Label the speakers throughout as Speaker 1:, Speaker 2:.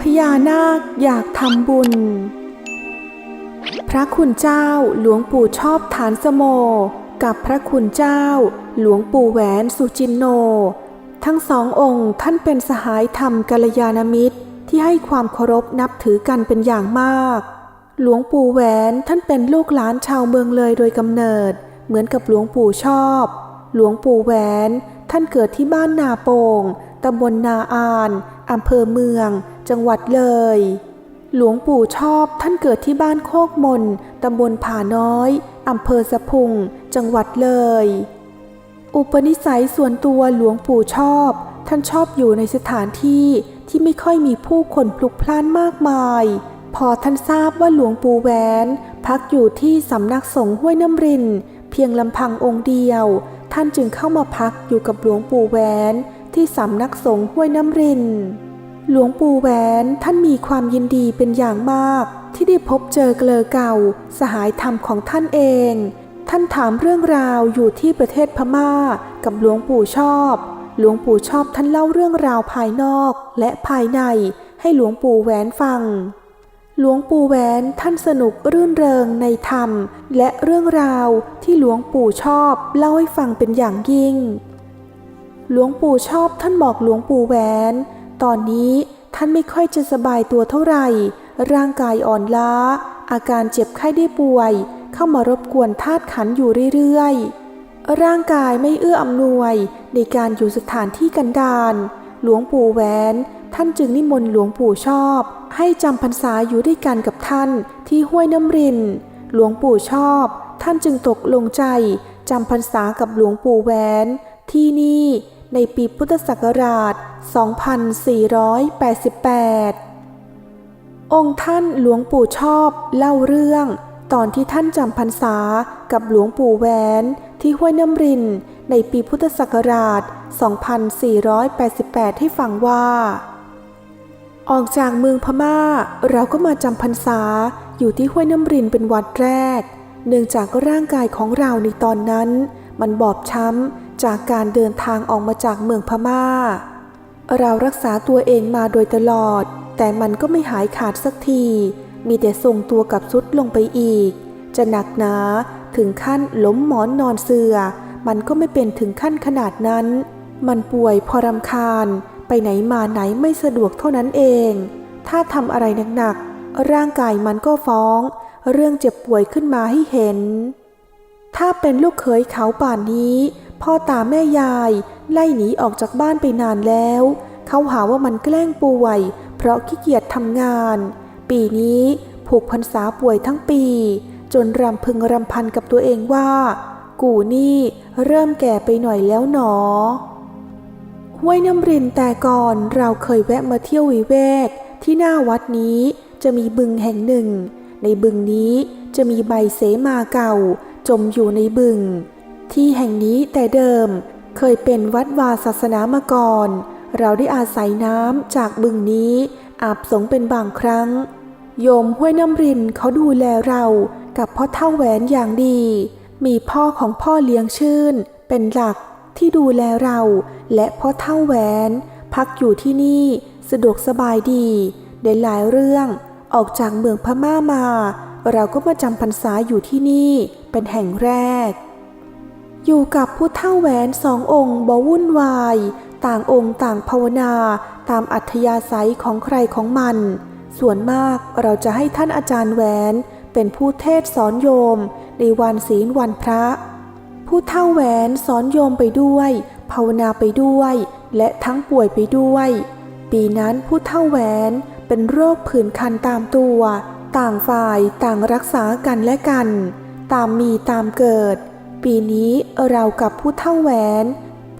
Speaker 1: พญานาคอยากทำบุญ พระคุณเจ้าหลวงปู่ชอบฐานสโม กับพระคุณเจ้า หลวงปู่แหวนสุจินโน ทั้งสององค์ท่านเป็นสหายธรรมกัลยาณมิตรที่ให้ความเคารพนับถือกันเป็นอย่างมาก หลวงปู่แหวนท่านเป็นลูกหลานชาวเมืองเลยโดยกำเนิด เหมือนกับหลวงปู่ชอบ หลวงปู่แหวนท่านเกิดที่บ้านนาโป่งตำบลนาอานอำเภอเมือง จังหวัดเลย หลวงปู่ชอบท่านเกิดที่บ้านโคกมนตำบลผาน้อยอำเภอสะพุง จังหวัดเลย อุปนิสัยส่วนตัวหลวงปู่ชอบ ท่านชอบอยู่ในสถานที่ที่ไม่ค่อยมีผู้คนพลุกพล่านมากมาย พอท่านทราบว่าหลวงปู่แหวน พักอยู่ที่สำนักสงฆ์ห้วยน้ำริน เพียงลำพังองค์เดียว ท่านจึงเข้ามาพักอยู่กับหลวงปู่แหวน ที่สำนักสงฆ์ห้วยน้ำริน หลวงปู่แหวนท่านมีความยินดีเป็นอย่างมาก ที่ได้พบเจอเกลอเก่า สหายธรรมของท่านเอง ท่านถามเรื่องราวอยู่ที่ประเทศพม่า กับหลวงปู่ชอบ หลวงปู่ชอบท่านเล่าเรื่องราวภายนอกและภายในให้หลวงปู่แหวนฟัง หลวงปู่แหวนท่านสนุกรื่นเริงในธรรม และเรื่องราวที่หลวงปู่ชอบเล่าให้ฟังเป็นอย่างยิ่ง หลวงปู่ชอบท่านบอกหลวงปู่แหวน ตอนนี้ท่านไม่ค่อยจะสบายตัวเท่าไหร่ ร่างกายอ่อนล้า อาการเจ็บไข้ได้ป่วย เข้ามารบกวนธาตุขันอยู่เรื่อยๆ ร่างกายไม่เอื้ออำนวยในการอยู่สถานที่กันดาร หลวงปู่แหวน ท่านจึงนิมนต์หลวงปู่ชอบ ให้จำพรรษาอยู่ด้วยกันกับท่านที่ห้วยน้ำริน หลวงปู่ชอบ ท่านจึงตกลงใจจำพรรษากับหลวงปู่แหวน ที่นี่ในปีพุทธศักราช 2488 องค์ท่านหลวงปู่ชอบเล่าเรื่อง ตอนที่ท่านจำพรรษากับหลวงปู่แหวน ที่ห้วยน้ำริน ในปีพุทธศักราช 2488 ให้ฟังว่า ออกจากเมืองพม่า เราก็มาจำพรรษาอยู่ที่ห้วยน้ำรินเป็นวัดแรก เนื่องจากร่างกายของเราในตอนนั้น มันบอบช้ำจากการเดินทางออกมาจากเมืองพม่า เรารักษาตัวเองมาโดยตลอด แต่มันก็ไม่หายขาดสักที มีแต่ทรงตัวกับสุดลงไปอีก จะหนักหนาถึงขั้นล้มหมอนนอนเสือ มันก็ไม่เป็นถึงขั้นขนาดนั้น มันป่วยพอรำคาญ ไปไหนมาไหนไม่สะดวกเท่านั้นเอง ถ้าทำอะไรหนักๆ ร่างกายมันก็ฟ้อง เรื่องเจ็บป่วยขึ้นมาให้เห็น ถ้าเป็นลูกเขยเขาป่านนี้ พ่อตาแม่ยายไล่หนีออกจากบ้านไปนานแล้ว เขาหาว่ามันแกล้งป่วย เพราะขี้เกียจทำงาน ปีนี้ผูกพรรษาป่วยทั้งปี จนรำพึงรำพันกับตัวเองว่า กูนี่เริ่มแก่ไปหน่อยแล้วหนอ ห้วยน้ำรินแต่ก่อนเราเคยแวะมาเที่ยววิเวกที่หน้าวัดนี้จะมีบึงแห่งหนึ่ง ในบึงนี้จะมีใบเสมาเก่า จมอยู่ในบึง ที่แห่งนี้แต่เดิมเคยเป็นวัดวาศาสนามาก่อน เราได้อาศัยน้ำจากบึงนี้อาบสงเป็นบางครั้ง โยมห้วยน้ำรินเขาดูแลเรากับพ่อเท่าแหวนอย่างดี มีพ่อของพ่อเลี้ยงชื่น เป็นหลักที่ดูแลเรา และพ่อเท่าแหวน พักอยู่ที่นี่สะดวกสบายดีได้หลายเรื่อง ออกจากเมืองพม่ามา เราก็มาจำพรรษาอยู่ที่นี่เป็นแห่งแรก อยู่กับผู้เท่าแหวนสององค์บวุ่นวาย ต่างองค์ต่างภาวนาตามอัธยาศัยของใครของมัน ส่วนมากเราจะให้ท่านอาจารย์แหวนเป็นผู้เทศสอนโยม ในวันศีลวันพระ ผู้เท่าแหวนสอนโยมไปด้วย ภาวนาไปด้วย และทั้งป่วยไปด้วย ปีนั้นผู้เท่าแหวนเป็นโรคผื่นคันตามตัว ต่างฝ่ายต่างรักษากันและกัน ตามมีตามเกิด ปีนี้เรากับผู้เท่าแหวน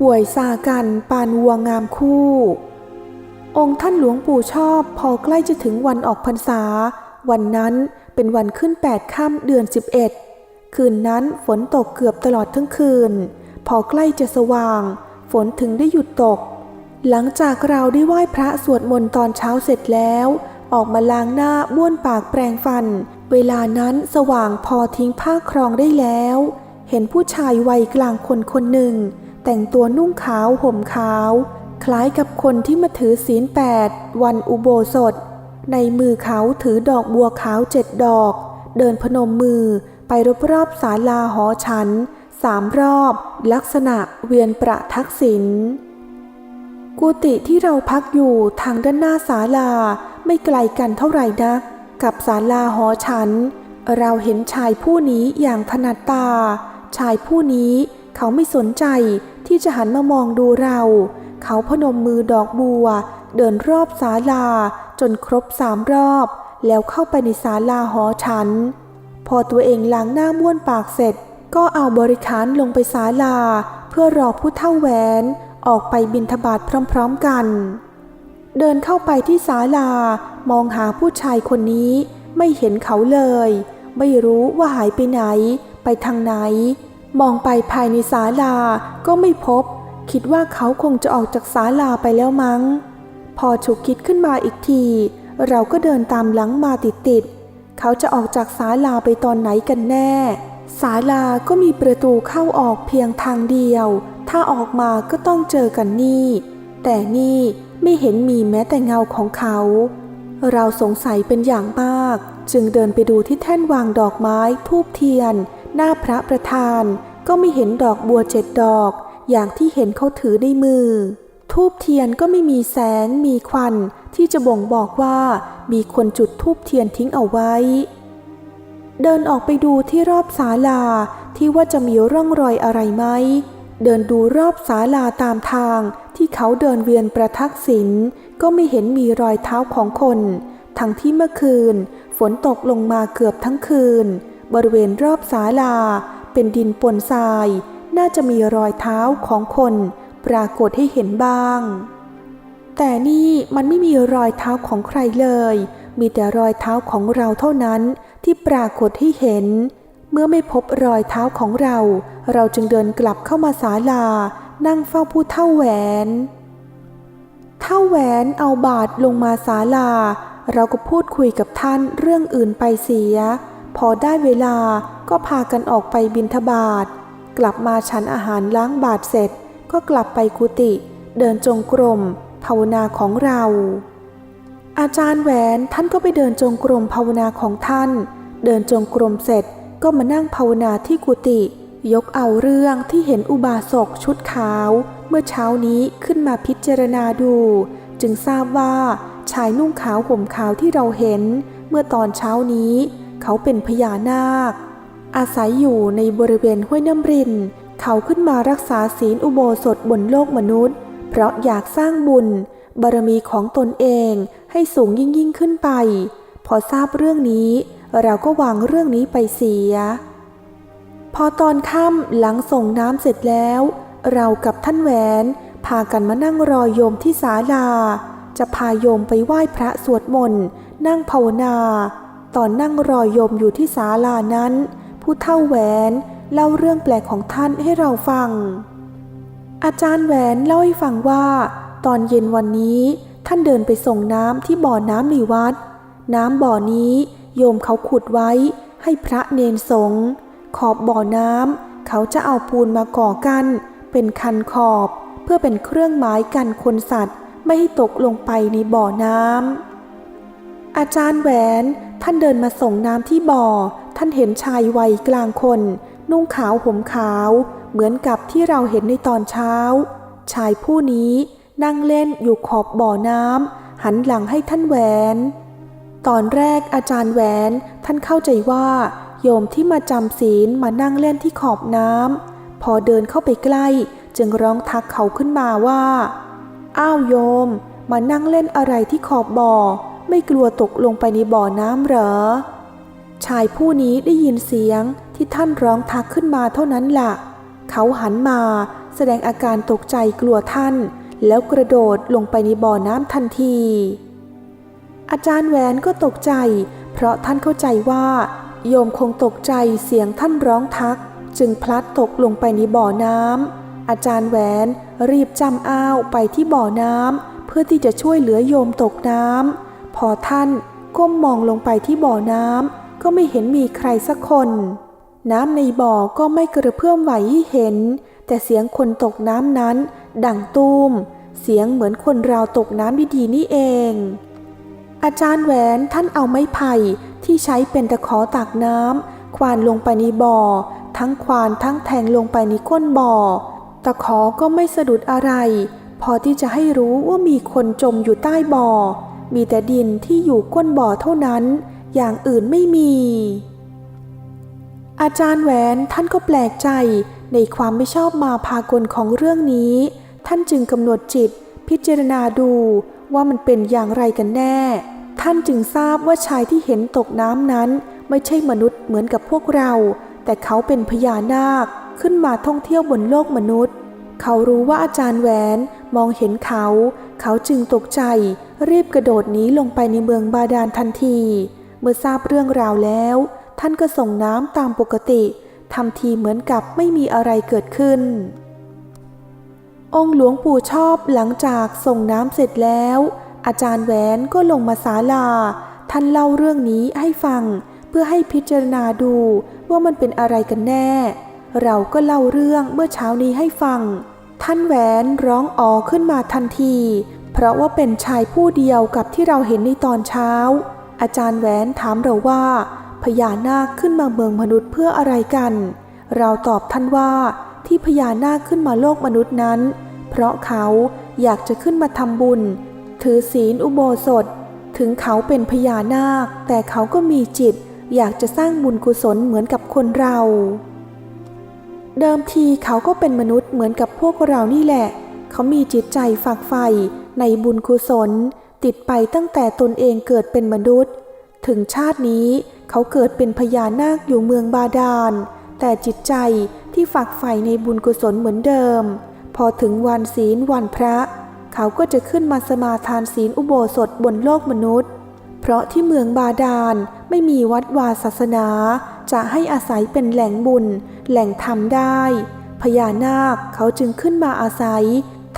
Speaker 1: ป่วยซากันปานวัวงามคู่ องค์ท่านหลวงปู่ชอบพอใกล้จะถึงวันออกพรรษา วันนั้นเป็นวันขึ้นแปดค่ำเดือน11 คืนนั้นฝนตกเกือบตลอดทั้งคืน พอใกล้จะสว่าง ฝนถึงได้หยุดตก หลังจากเราได้ไหว้พระสวดมนต์ตอนเช้าเสร็จแล้ว ออกมาล้างหน้าบ้วนปากแปรงฟัน เวลานั้นสว่างพอทิ้งผ้าครองได้แล้ว เห็นผู้ชายวัยกลางคนคนหนึ่ง แต่งตัวนุ่งขาวห่มขาว คล้ายกับคนที่มาถือศีลแปดวันอุโบสถ ในมือเขาถือดอกบัวขาวเจ็ดดอก เดินพนมมือ ไปรอบๆศาลาหอฉันสามรอบ ลักษณะเวียนประทักษิณกุฏิที่เราพักอยู่ทางด้านหน้าศาลาไม่ไกลกันเท่าไหร่นัก กับศาลาหอฉัน เราเห็นชายผู้นี้อย่างถนัดตา ชายผู้นี้เขาไม่สนใจที่จะหันมามองดูเรา เขาพนมมือดอกบัว เดินรอบศาลาจนครบสามรอบ แล้วเข้าไปในศาลาหอฉัน พอตัวเองล้างหน้าม้วนปากเสร็จ ก็เอาบริขารลงไปศาลา เพื่อรอผู้เท่าแหวนออกไปบินทบาทพร้อมๆกัน เดินเข้าไปที่ศาลามองหาผู้ชายคนนี้ไม่เห็นเขาเลย ไม่รู้ว่าหายไปไหน ไปทางไหน มองไปภายในศาลาก็ไม่พบ คิดว่าเขาคงจะออกจากศาลาไปแล้วมั้ง พอฉุกคิดขึ้นมาอีกที เราก็เดินตามหลังมาติดๆ เขาจะออกจากศาลาไปตอนไหนกันแน่ ศาลาก็มีประตูเข้าออกเพียงทางเดียว ถ้าออกมาก็ต้องเจอกันนี่ แต่นี่ไม่เห็นมีแม้แต่เงาของเขา เราสงสัยเป็นอย่างมาก จึงเดินไปดูที่แท่นวางดอกไม้ทูบเทียน หน้าพระประธาน ก็ไม่เห็นดอกบัวเจ็ดดอก อย่างที่เห็นเขาถือในมือ ทูบเทียนก็ไม่มีแสงมีควันที่จะบ่งบอกว่ามีคนจุดทูบเทียนทิ้งเอาไว้ เดินออกไปดูที่รอบศาลาที่ว่าจะมีร่องรอยอะไรไหม เดินดูรอบศาลาตามทางที่เขาเดินเวียนประทักษิณก็ไม่เห็นมีรอยเท้าของคน ทั้งที่เมื่อคืน ฝนตกลงมาเกือบทั้งคืน บริเวณรอบศาลาเป็นดินปนทราย น่าจะมีรอยเท้าของคน ปรากฏให้เห็นบ้าง แต่นี่มันไม่มีรอยเท้าของใครเลย มีแต่รอยเท้าของเราเท่านั้นที่ปรากฏให้เห็น เมื่อไม่พบรอยเท้าของเรา เราจึงเดินกลับเข้ามาศาลา นั่งเฝ้าผู้เท่าแหวนเท่าแหวนเอาบาทลงมาศาลา เราก็พูดคุยกับท่านเรื่องอื่นไปเสีย พอได้เวลาก็พากันออกไปบินทบาทกลับมาฉันอาหารล้างบาทเสร็จ ก็กลับไปกุฏิเดินจงกรมภาวนาของเรา อาจารย์แหวนท่านก็ไปเดินจงกรมภาวนาของท่าน เดินจงกรมเสร็จก็มานั่งภาวนาที่กุฏิยกเอาเรื่องที่เห็นอุบาสกชุดขาว เมื่อเช้านี้ขึ้นมาพิจารณาดู จึงทราบว่าชายนุ่งขาวห่มขาวที่เราเห็น เมื่อตอนเช้านี้ เขาเป็นพญานาค อาศัยอยู่ในบริเวณห้วยน้ำริน เขาขึ้นมารักษาศีลอุโบสถบนโลกมนุษย์ เพราะอยากสร้างบุญ บารมีของตนเองให้สูงยิ่งยิ่งขึ้นไป พอทราบเรื่องนี้ เราก็วางเรื่องนี้ไปเสีย พอตอนค่ำหลังส่งน้ำเสร็จแล้ว เรากับท่านแหวนพากันมานั่งรอโยมที่ศาลา จะพาโยมไปไหว้พระสวดมนต์นั่งภาวนา ตอนนั่งรอโยมอยู่ที่ศาลานั้น ผู้เท่าแหวน เล่าเรื่องแปลกของท่านให้เราฟัง อาจารย์แหวนเล่าให้ฟังว่า ตอนเย็นวันนี้ท่านเดินไปส่งน้ำที่บ่อน้ำในวัด น้ำบ่อนี้โยมเขาขุดไว้ให้พระเนนสงฆ์ขอบบ่อน้ำเขาจะเอาปูนมาก่อกัน เป็นคันขอบ เพื่อเป็นเครื่องหมายกันคนสัตว์ ไม่ให้ตกลงไปในบ่อน้ำอาจารย์แหวนท่านเดินมาส่งน้ำที่บ่อ ท่านเห็นชายวัยกลางคน นุ่งขาวห่มขาวเหมือนกับที่เราเห็นในตอนเช้า ชายผู้นี้นั่งเล่นอยู่ขอบบ่อน้ำหันหลังให้ท่านแหวน ตอนแรกอาจารย์แหวนท่านเข้าใจว่า โยมที่มาจำศีลมานั่งเล่นที่ขอบน้ำพอเดินเข้าไปใกล้ จึงร้องทักเขาขึ้นมาว่า อ้าวโยม มานั่งเล่นอะไรที่ขอบบ่อ ไม่กลัวตกลงไปในบ่อน้ำเหรอ ชายผู้นี้ได้ยินเสียง ที่ท่านร้องทักขึ้นมาเท่านั้นละ่ะ เขาหันมาแสดงอาการตกใจกลัวท่าน แล้วกระโดดลงไปในบ่อน้ำทันที อาจารย์แหวนก็ตกใจ เพราะท่านเข้าใจว่า โยมคงตกใจเสียงท่านร้องทัก จึงพลัดตกลงไปในบ่อน้ำอาจารย์แหวนรีบจำอ้าวไปที่บ่อน้ำเพื่อที่จะช่วยเหลือโยมตกน้ำพพอท่านก้มมองลงไปที่บ่อน้ำก็ไม่เห็นมีใครสักคน น้ำในบ่อก็ไม่กระเพื่อมไหวให้เห็น แต่เสียงคนตกน้ำนั้น ดังตูม เสียงเหมือนคนราวตกน้ำดีๆนี่เอง อาจารย์แหวนท่านเอาไม้ไผ่ที่ใช้เป็นตะขอตักน้ำควานลงไปในบ่อ ทั้งควานทั้งแทงลงไปในก้นบ่อ ตะขอก็ไม่สะดุดอะไร พอที่จะให้รู้ว่ามีคนจมอยู่ใต้บ่อ มีแต่ดินที่อยู่ก้นบ่อเท่านั้น อย่างอื่นไม่มี อาจารย์แหวนท่านก็แปลกใจในความไม่ชอบมาพากลของเรื่องนี้ ท่านจึงกำหนดจิต พิจารณาดูว่ามันเป็นอย่างไรกันแน่ ท่านจึงทราบว่าชายที่เห็นตกน้ำนั้น ไม่ใช่มนุษย์เหมือนกับพวกเรา แต่เขาเป็นพญานาคขึ้นมาท่องเที่ยวบนโลกมนุษย์ เขารู้ว่าอาจารย์แหวนมองเห็นเขา เขาจึงตกใจ รีบกระโดดหนีลงไปในเมืองบาดาลทันที เมื่อทราบเรื่องราวแล้ว ท่านก็ส่งน้ำตามปกติทำทีเหมือนกับไม่มีอะไรเกิดขึ้น องค์หลวงปู่ชอบหลังจากส่งน้ำเสร็จแล้ว อาจารย์แหวนก็ลงมาศาลา ท่านเล่าเรื่องนี้ให้ฟัง เพื่อให้พิจารณาดูว่ามันเป็นอะไรกันแน่ เราก็เล่าเรื่องเมื่อเช้านี้ให้ฟัง ท่านแหวนร้องอ๋อขึ้นมาทันที เพราะว่าเป็นชายผู้เดียวกับที่เราเห็นในตอนเช้า อาจารย์แหวนถามเราว่า พญานาคขึ้นมาเมืองมนุษย์เพื่ออะไรกัน เราตอบท่านว่าที่พญานาคขึ้นมาโลกมนุษย์นั้น เพราะเขาอยากจะขึ้นมาทำบุญ ถือศีลอุโบสถ ถึงเขาเป็นพญานาค แต่เขาก็มีจิต อยากจะสร้างบุญกุศลเหมือนกับคนเรา เดิมทีเขาก็เป็นมนุษย์เหมือนกับพวกเรานี่แหละ เขามีจิตใจฝักใฝ่ในบุญกุศล ติดไปตั้งแต่ตนเองเกิดเป็นมนุษย์ ถึงชาตินี้ เขาเกิดเป็นพญานาคอยู่เมืองบาดาล แต่จิตใจที่ฝักใฝ่ในบุญกุศลเหมือนเดิม พอถึงวันศีลวันพระ เขาก็จะขึ้นมาสมาทานศีลอุโบสถบนโลกมนุษย์ เพราะที่เมืองบาดาลไม่มีวัดวาศาสนา จะให้อาศัยเป็นแหล่งบุญ แหล่งธรรมได้ พญานาคเขาจึงขึ้นมาอาศัย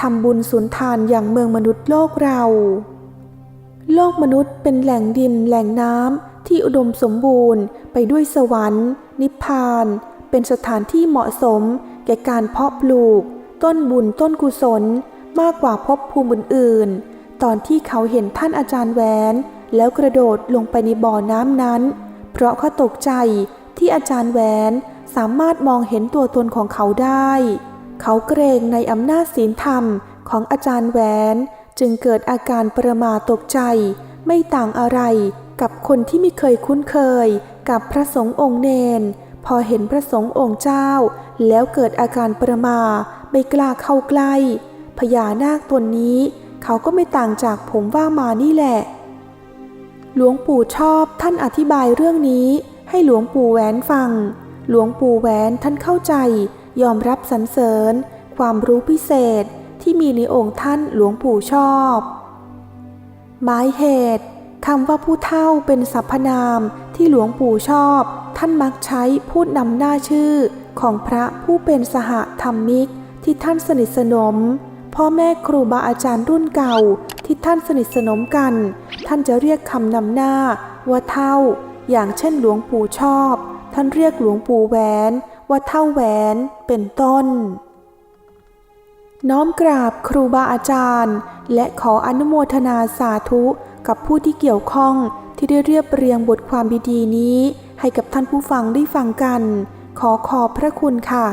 Speaker 1: ทำบุญสุนทานอย่างเมืองมนุษย์โลกเรา โลกมนุษย์เป็นแหล่งดินแหล่งน้ำ ที่อุดมสมบูรณ์ไปด้วยสวรรค์ นิพพาน เป็นสถานที่เหมาะสม แก่การเพาะปลูก ต้นบุญต้นกุศล มากกว่าภพภูมิอื่นๆ ตอนที่เขาเห็นท่านอาจารย์แหวน แล้วกระโดดลงไปในบ่อน้ำนั้น เพราะเขาตกใจที่อาจารย์แหวนสามารถมองเห็นตัวตนของเขาได้ เขาเกรงในอำนาจศีลธรรมของอาจารย์แหวน จึงเกิดอาการประมาตกใจ ไม่ต่างอะไร กับคนที่ไม่เคยคุ้นเคย กับพระสงฆ์องค์เนน พอเห็นพระสงฆ์องค์เจ้า แล้วเกิดอาการประมาไม่กล้าเข้าใกล้พญานาคตนนี้ เขาก็ไม่ต่างจากผมว่ามานี่แหละ หลวงปู่ชอบท่านอธิบายเรื่องนี้ ให้หลวงปู่แหวนฟัง หลวงปู่แหวนท่านเข้าใจ ยอมรับสรรเสริญ ความรู้พิเศษที่มีในองค์ท่านหลวงปู่ชอบหมายเหตุ คำว่าผู้เฒ่าเป็นสรรพนามที่หลวงปู่ชอบ ท่านมักใช้พูดนำหน้าชื่อ ของพระผู้เป็นสหธรรมิก ที่ท่านสนิทสนม พ่อแม่ครูบาอาจารย์รุ่นเก่า ที่ท่านสนิทสนมกัน ท่านจะเรียกคำนำหน้า ว่าเท่า อย่างเช่นหลวงปู่ชอบ ท่านเรียกหลวงปู่แหวน ว่าเท่าแหวนเป็นต้น น้อมกราบครูบาอาจารย์ และขออนุโมทนาสาธุกับผู้ที่เกี่ยวข้องที่ได้เรียบเรียงบทความดีๆนี้ ให้กับท่านผู้ฟังได้ฟังกัน ขอขอบพระคุณค่ะ